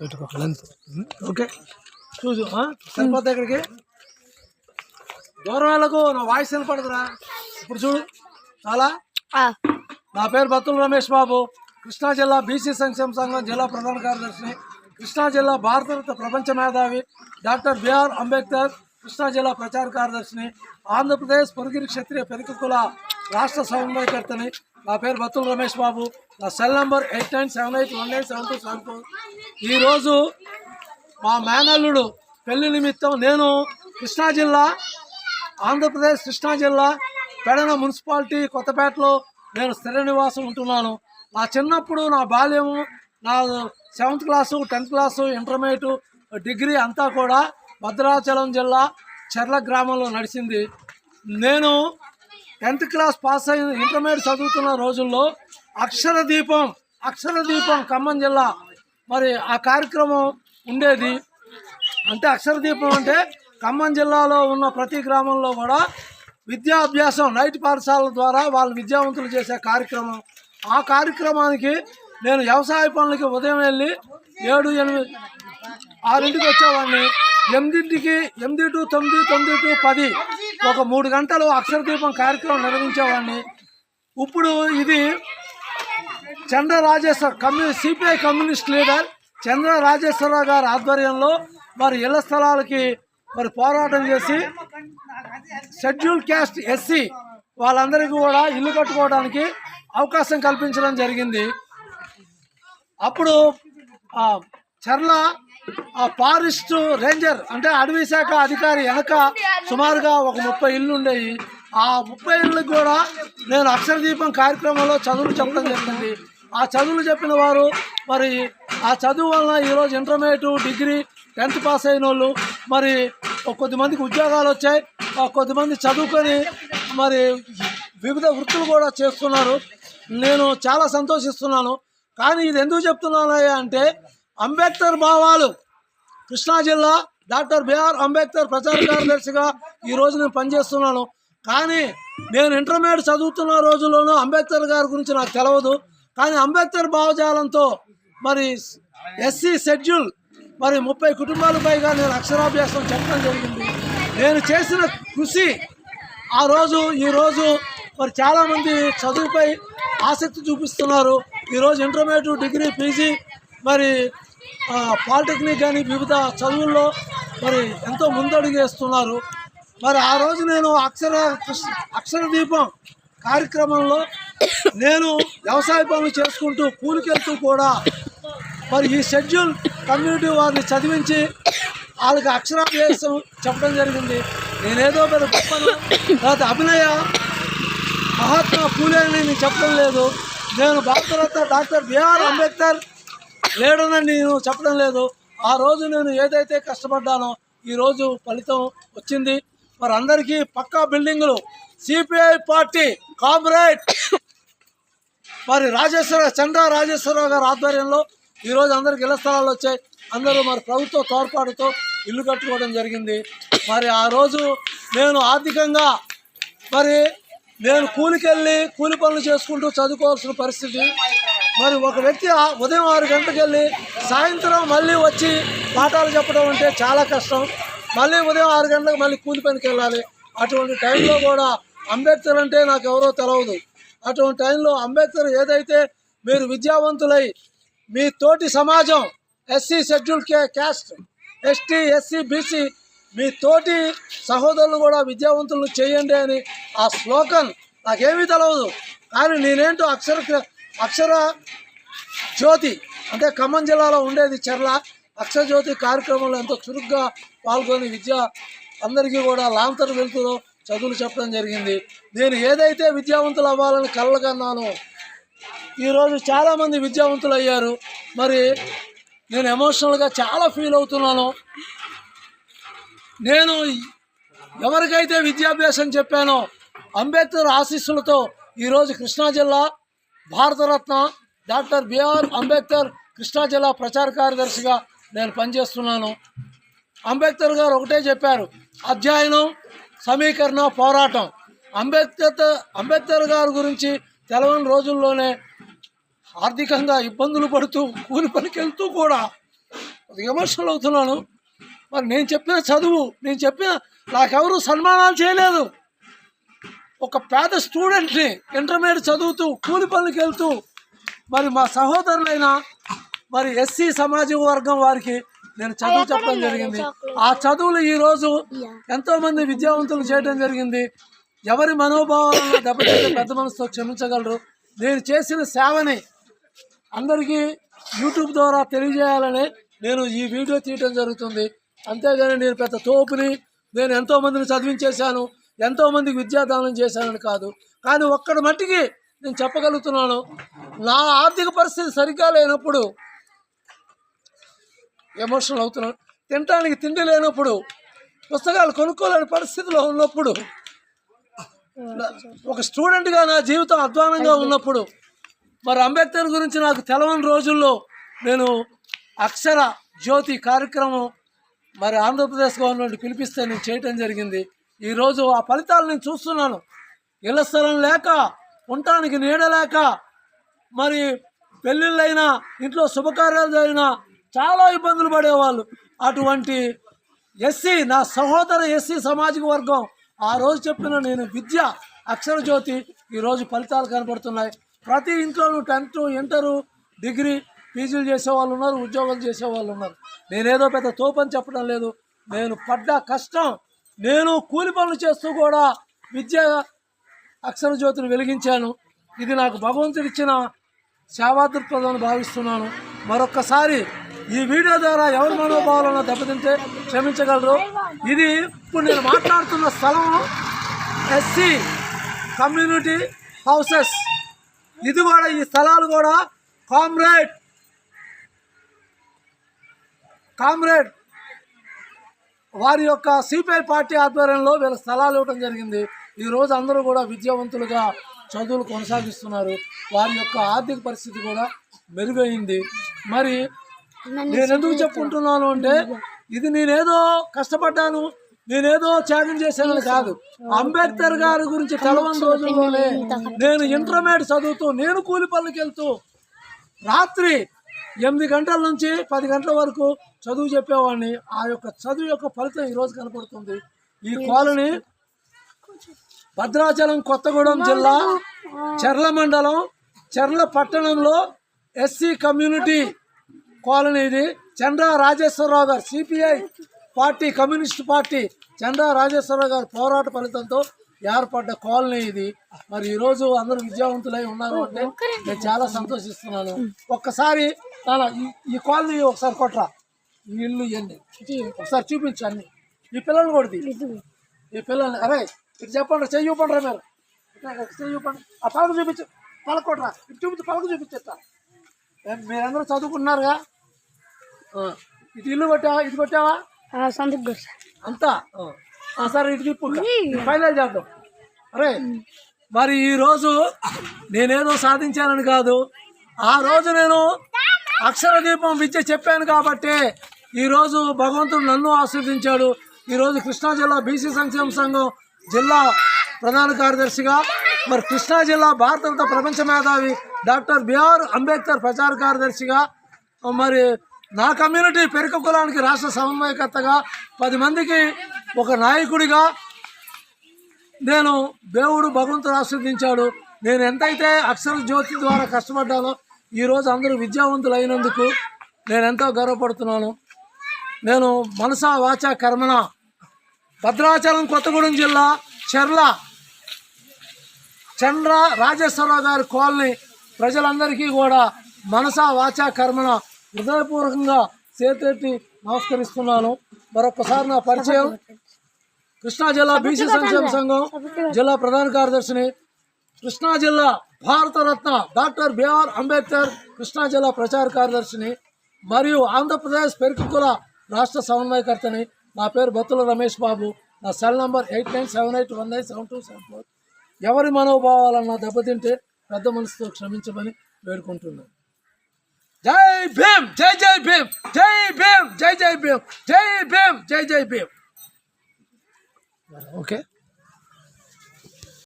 పెట్టుకో lens okay. చూసు? సరిపోతా ఇక్కడికి? దూరం వెళ్ళకు నా వాయిస్ వినపడదురా. ఇప్పుడు చూడు చాలా? నా పేరు బత్తుల రమేష్ బాబు. కృష్ణా జిల్లా బీసీ సంక్షేమ సంఘం జిల్లా ప్రధాన కార్యదర్శిని. కృష్ణా జిల్లా భారతరత్న ప్రపంచ మేధావి డాక్టర్ బిఆర్ అంబేద్కర్ కృష్ణా జిల్లా ప్రచార కార్యదర్శిని. ఆంధ్రప్రదేశ్ పొరుగిరి క్షత్రియ పెరుకుల రాష్ట్ర సమన్వయకర్తని నా పేరు బత్తుల రమేష్ బాబు. నా cell number eight nine seven eight one eight seven two seven four. ఈరోజు మా మేనల్లుడు పెళ్ళి నిమిత్తం నేను కృష్ణా జిల్లా ఆంధ్రప్రదేశ్ కృష్ణా జిల్లా పెడన మున్సిపాలిటీ కొత్తపేటలో నేను స్థిర నివాసం ఉంటున్నాను. నా చిన్నప్పుడు నా బాల్యము నా seventh class tenth class intermediate degree అంతా కూడా భద్రాచలం జిల్లా చెర్ల గ్రామంలో నడిచింది. నేను టెన్త్ క్లాస్ పాస్ అయిన ఇంటర్మీడియట్ చదువుతున్న రోజుల్లో అక్షర దీపం అక్షర దీపం ఖమ్మం జిల్లా. మరి ఆ కార్యక్రమం ఉండేది. అంటే అక్షర దీపం అంటే ఖమ్మం జిల్లాలో ఉన్న ప్రతి గ్రామంలో కూడా విద్యాభ్యాసం నైట్ పాఠశాలల ద్వారా వాళ్ళు విద్యావంతులు చేసే కార్యక్రమం. ఆ కార్యక్రమానికి నేను వ్యవసాయ పనులకి ఉదయం వెళ్ళి ఏడు ఎనిమిది ఆరింటికి వచ్చేవాడిని. ఎనిమిదింటికి ఎనిమిది టు తొమ్మిది తొమ్మిది టు పది ఒక మూడు గంటలు అక్షరదీపం కార్యక్రమం నిర్వహించేవాడిని. ఇప్పుడు ఇది Chandra Rajeshwara కమ్యూ CPI communist leader Chandra Rajeshwararao గారి ఆధ్వర్యంలో మరి ఇళ్ళ స్థలాలకి మరి పోరాటం చేసి షెడ్యూల్ క్యాస్ట్ ఎస్సీ వాళ్ళందరికీ కూడా ఇల్లు కట్టుకోవడానికి అవకాశం కల్పించడం జరిగింది. అప్పుడు చర్ల ఆ ఫారెస్ట్ రేంజర్ అంటే అడవి శాఖ అధికారి వెనక సుమారుగా ఒక ముప్పై ఇళ్ళు ఉండేవి. ఆ ముప్పై ఇళ్ళకి కూడా నేను అక్షరదీపం కార్యక్రమంలో చదువులు చెప్పడం జరిగింది. ఆ చదువులు చెప్పిన వారు మరి ఆ చదువు వలన ఈరోజు ఇంటర్మీడియట్ డిగ్రీ టెన్త్ పాస్ అయిన వాళ్ళు మరి కొద్దిమందికి ఉద్యోగాలు వచ్చాయి. కొద్దిమంది చదువుకొని మరి వివిధ వృత్తులు కూడా చేస్తున్నారు. నేను చాలా సంతోషిస్తున్నాను. కానీ ఇది ఎందుకు చెప్తున్నాను అంటే అంబేద్కర్ భావాలు. కృష్ణా జిల్లా డాక్టర్ బిఆర్ అంబేద్కర్ ప్రచార కార్యదర్శిగా ఈ రోజు నేను పనిచేస్తున్నాను. కానీ నేను ఇంటర్మీడియట్ చదువుతున్న రోజుల్లోనూ అంబేద్కర్ గారి గురించి నాకు తెలియదు కానీ అంబేద్కర్ భావజాలంతో మరి ఎస్సీ షెడ్యూల్ మరి ముప్పై కుటుంబాల పైగా నేను అక్షరాభ్యాసం చెప్పడం జరిగింది. నేను చేసిన కృషి ఆ రోజు ఈ రోజు మరి చాలామంది చదువుపై ఆసక్తి చూపిస్తున్నారు. ఈరోజు ఇంటర్మీడియట్ డిగ్రీ పీజీ మరి పాలిటెక్నిక్ కానీ వివిధ చదువుల్లో మరి ఎంతో ముందడుగు వేస్తున్నారు మరి ఆ రోజు నేను అక్షర అక్షర దీపం కార్యక్రమంలో నేను వ్యవసాయ పనులు చేసుకుంటూ కూలికెళ్తూ కూడా మరి ఈ షెడ్యూల్ కమ్యూనిటీ వారిని చదివించి వాళ్ళకి అక్షరాభ్యాసం చెప్పడం జరిగింది. నేనేదో పెద్ద గొప్పను తర్వాత అభినయ మహాత్మా పూలే నేను చెప్పడం లేదు. నేను Bharat Ratna doctor B R Ambedkar లేడనని నేను చెప్పడం లేదు. ఆ రోజు నేను ఏదైతే కష్టపడ్డానో ఈరోజు ఫలితం వచ్చింది. మరి అందరికీ పక్కా బిల్డింగులు సిపిఐ పార్టీ కామ్రేడ్. మరి రాజేశ్వర చంద్ర రాజేశ్వరరావు గారి ఆధ్వర్యంలో ఈరోజు అందరికి ఇళ్ళ స్థలాలు వచ్చాయి. అందరూ మరి ప్రభుత్వ తోడ్పాటుతో ఇల్లు కట్టుకోవడం జరిగింది. మరి ఆ రోజు నేను ఆర్థికంగా మరి నేను కూలికెళ్ళి కూలి పనులు చేసుకుంటూ చదువుకోవాల్సిన పరిస్థితి మరి ఒక వ్యక్తి ఉదయం ఆరు గంటలకు వెళ్ళి సాయంత్రం మళ్ళీ వచ్చి పాఠాలు చెప్పడం అంటే చాలా కష్టం. మళ్ళీ ఉదయం ఆరు గంటలకు మళ్ళీ కూలి పనికి వెళ్ళాలి. అటువంటి టైంలో కూడా అంబేద్కర్ అంటే నాకు ఎవరో తెలవదు. అటువంటి టైంలో అంబేద్కర్ ఏదైతే మీరు విద్యావంతులై మీ తోటి సమాజం SC scheduled caste ST SC BC మీ తోటి సహోదరులు కూడా విద్యావంతులను చేయండి అని ఆ స్లోకన్ నాకేమీ తెలవదు. కానీ నేనేంటో అక్షర అక్షర జ్యోతి అంటే ఖమ్మం జిల్లాలో ఉండేది చెర్ల. అక్షరజ్యోతి కార్యక్రమంలో ఎంతో చురుగ్గా పాల్గొని విద్య అందరికీ కూడా లాంతర్ వెళ్తూ చదువులు చెప్పడం జరిగింది. నేను ఏదైతే విద్యావంతులు అవ్వాలని కలగన్నానో ఈరోజు చాలామంది విద్యావంతులు అయ్యారు. మరి నేను ఎమోషనల్గా చాలా ఫీల్ అవుతున్నాను. నేను ఎవరికైతే విద్యాభ్యాసం చెప్పానో అంబేద్కర్ ఆశీస్సులతో ఈరోజు కృష్ణా జిల్లా Bharat Ratna doctor B R Ambedkar Krishna జిల్లా ప్రచార కార్యదర్శిగా నేను పనిచేస్తున్నాను. అంబేద్కర్ గారు ఒకటే చెప్పారు అధ్యయనం సమీకరణ పోరాటం. అంబేద్కర్ అంబేద్కర్ గారి గురించి తెలవని రోజుల్లోనే ఆర్థికంగా ఇబ్బందులు పడుతూ కూలి పనికి వెళ్తూ కూడా విమర్శలు అవుతున్నాను. మరి నేను చెప్పిన చదువు నేను చెప్పిన నాకెవరు సన్మానాలు చేయలేదు. ఒక పేద స్టూడెంట్ని ఇంటర్మీడియట్ చదువుతూ కూలి పనులకు వెళ్తూ మరి మా సహోదరులైన మరి ఎస్సీ సామాజిక వర్గం వారికి నేను చదువు చెప్పడం జరిగింది. ఆ చదువులు ఈరోజు ఎంతోమంది విద్యావంతులు చేయడం జరిగింది. ఎవరి మనోభావాలను దెబ్బతింటే పెద్ద మనసుతో క్షమించగలరు. నేను చేసిన సేవని అందరికీ యూట్యూబ్ ద్వారా తెలియజేయాలని నేను ఈ వీడియో తీయటం జరుగుతుంది. అంతేగాని నేను పెద్ద తోపుని నేను ఎంతో మందిని చదివించేశాను. ఎంతో మందికి విద్యాదానం చేశానని కాదు. కానీ ఒక్కడి మట్టికి నేను చెప్పగలుగుతున్నాను. నా ఆర్థిక పరిస్థితి సరిగ్గా లేనప్పుడు ఎమోషనల్ అవుతున్నాను. తినటానికి తిండి లేనప్పుడు పుస్తకాలు కొనుక్కోలేని పరిస్థితిలో ఉన్నప్పుడు ఒక స్టూడెంట్గా నా జీవితం అధ్వానంగా ఉన్నప్పుడు మరి అంబేద్కర్ గురించి నాకు తెలవని రోజుల్లో నేను అక్షర జ్యోతి కార్యక్రమం మరి ఆంధ్రప్రదేశ్ గవర్నమెంట్ పిలిపిస్తే నేను చేయటం జరిగింది. ఈరోజు ఆ ఫలితాలు నేను చూస్తున్నాను. ఇళ్ళ స్థలం లేక ఉండటానికి నీడలేక మరి పెళ్ళిళ్ళైనా ఇంట్లో శుభకార్యాలు జరిగినా చాలా ఇబ్బందులు పడేవాళ్ళు. అటువంటి ఎస్సీ నా సహోదర ఎస్సీ సామాజిక వర్గం ఆ రోజు చెప్పిన నేను విద్య అక్షర జ్యోతి ఈరోజు ఫలితాలు కనపడుతున్నాయి. ప్రతి ఇంట్లోనూ టెన్త్ ఇంటరు డిగ్రీ పీజీలు చేసేవాళ్ళు ఉన్నారు ఉద్యోగాలు చేసేవాళ్ళు ఉన్నారు. నేనేదో పెద్ద తోపని చెప్పడం లేదు. నేను పడ్డ కష్టం నేను కూలి పనులు చేస్తూ కూడా విద్యా అక్షర జ్యోతిని వెలిగించాను. ఇది నాకు భగవంతుడిచ్చిన సేవాదృక్పథం భావిస్తున్నాను. మరొక్కసారి ఈ వీడియో ద్వారా ఎవరి మనోభావాలను దెబ్బతింటే క్షమించగలరు. ఇది ఇప్పుడు నేను మాట్లాడుతున్న స్థలం ఎస్సీ కమ్యూనిటీ హౌసెస్. ఇది కూడా ఈ స్థలాలు కూడా కామ్రేడ్. కామ్రేడ్. వారి యొక్క సిపిఐ పార్టీ ఆధ్వర్యంలో వీళ్ళ స్థలాలు ఇవ్వడం జరిగింది. ఈ రోజు అందరూ కూడా విద్యావంతులుగా చదువులు కొనసాగిస్తున్నారు. వారి యొక్క ఆర్థిక పరిస్థితి కూడా మెరుగైంది. మరి నేను ఎందుకు చెప్పుకుంటున్నాను అంటే ఇది నేనేదో కష్టపడ్డాను నేనేదో త్యాగం చేశానని కాదు. అంబేద్కర్ గారి గురించి తెలవని రోజుల్లోనే నేను ఇంటర్మీడియట్ చదువుతూ నేను కూలి పనులకు వెళ్తూ రాత్రి ఎనిమిది గంటల నుంచి పది గంటల వరకు చదువు చెప్పేవాడిని. ఆ యొక్క చదువు యొక్క ఫలితం ఈరోజు కనపడుతుంది. ఈ కాలనీ భద్రాచలం కొత్తగూడెం జిల్లా చెర్ల మండలం చెర్ల పట్టణంలో ఎస్సీ కమ్యూనిటీ కాలనీ ఇది. చంద్ర రాజేశ్వరరావు గారు CPI party communist party Chandra Rajeshwararao గారి పోరాట ఫలితంతో ఏర్పడ్డ కాలనీ ఇది. మరి ఈరోజు అందరూ విద్యావంతులై ఉన్నారు అంటే నేను చాలా సంతోషిస్తున్నాను. ఒక్కసారి ఈ ఈ కాలనీ ఒకసారి కొట్రా. ఈ ఇల్లు ఇవన్నీ. ఒకసారి చూపించు అన్ని. ఈ పిల్లల్ని కొడుతుంది ఈ పిల్లల్ని అరే ఇటు చెప్పండి చెయ్యి చూపండి మీరు. చెయ్యి ఆ పలక చూపించు. పలక కొట్టరా ఇటు చూపించు పలక చూపించేస్తా. మీరందరూ చదువుకున్నారుగా ఇటు ఇల్లు కొట్టావా? ఇది కొట్టావా? సందుకు అంతా? సరే ఇటు తిప్పు. ఫైనల్ చేద్దాం. అరే మరి ఈ రోజు నేనేదో సాధించానని కాదు. ఆ రోజు నేను అక్షర దీపం విద్య చెప్పాను కాబట్టి ఈరోజు భగవంతుడు నన్ను ఆస్వాదించాడు ఈరోజు కృష్ణా జిల్లా బీసీ సంక్షేమ సంఘం జిల్లా ప్రధాన కార్యదర్శిగా మరి కృష్ణా జిల్లా భారతరత్న ప్రపంచ మేధావి డాక్టర్ బిఆర్ అంబేద్కర్ ప్రచార కార్యదర్శిగా మరి నా కమ్యూనిటీ పెరుక కులానికి రాష్ట్ర సమన్వయకర్తగా పది మందికి ఒక నాయకుడిగా నేను దేవుడు భగవంతుడు ఆస్వాదించాడు నేను ఎంతైతే అక్షర జ్యోతి ద్వారా కష్టపడ్డానో ఈరోజు అందరూ విద్యావంతులు అయినందుకు నేను ఎంతో గర్వపడుతున్నాను. నేను మనసా వాచా కర్మణ భద్రాచలం కొత్తగూడెం జిల్లా చెర్ల చంద్ర రాజేశ్వరరావు గారి కాలనీ ప్రజలందరికీ కూడా మనసా వాచా కర్మణ హృదయపూర్వకంగా చేతెత్తి నమస్కరిస్తున్నాను. మరొకసారి నా పరిచయం కృష్ణా జిల్లా బీసీ సంక్షేమ సంఘం జిల్లా ప్రధాన కార్యదర్శిని కృష్ణా జిల్లా Bharat Ratna doctor B R Ambedkar Krishna జిల్లా ప్రచార కార్యదర్శిని మరియు ఆంధ్రప్రదేశ్ పెరుకుల రాష్ట్ర సమన్వయకర్తని. నా పేరు బత్తుల రమేష్ బాబు. నా cell number eight nine seven eight one nine seven two seven four. ఎవరి మనోభావాలన్నా దెబ్బతింటే పెద్ద మనసుతో క్షమించమని వేడుకుంటున్నాను. జై భీమ్! జై జై భీమ్! జై భీమ్! జై జై భీమ్! జై భీమ్! జై జై భీమ్! ఓకే.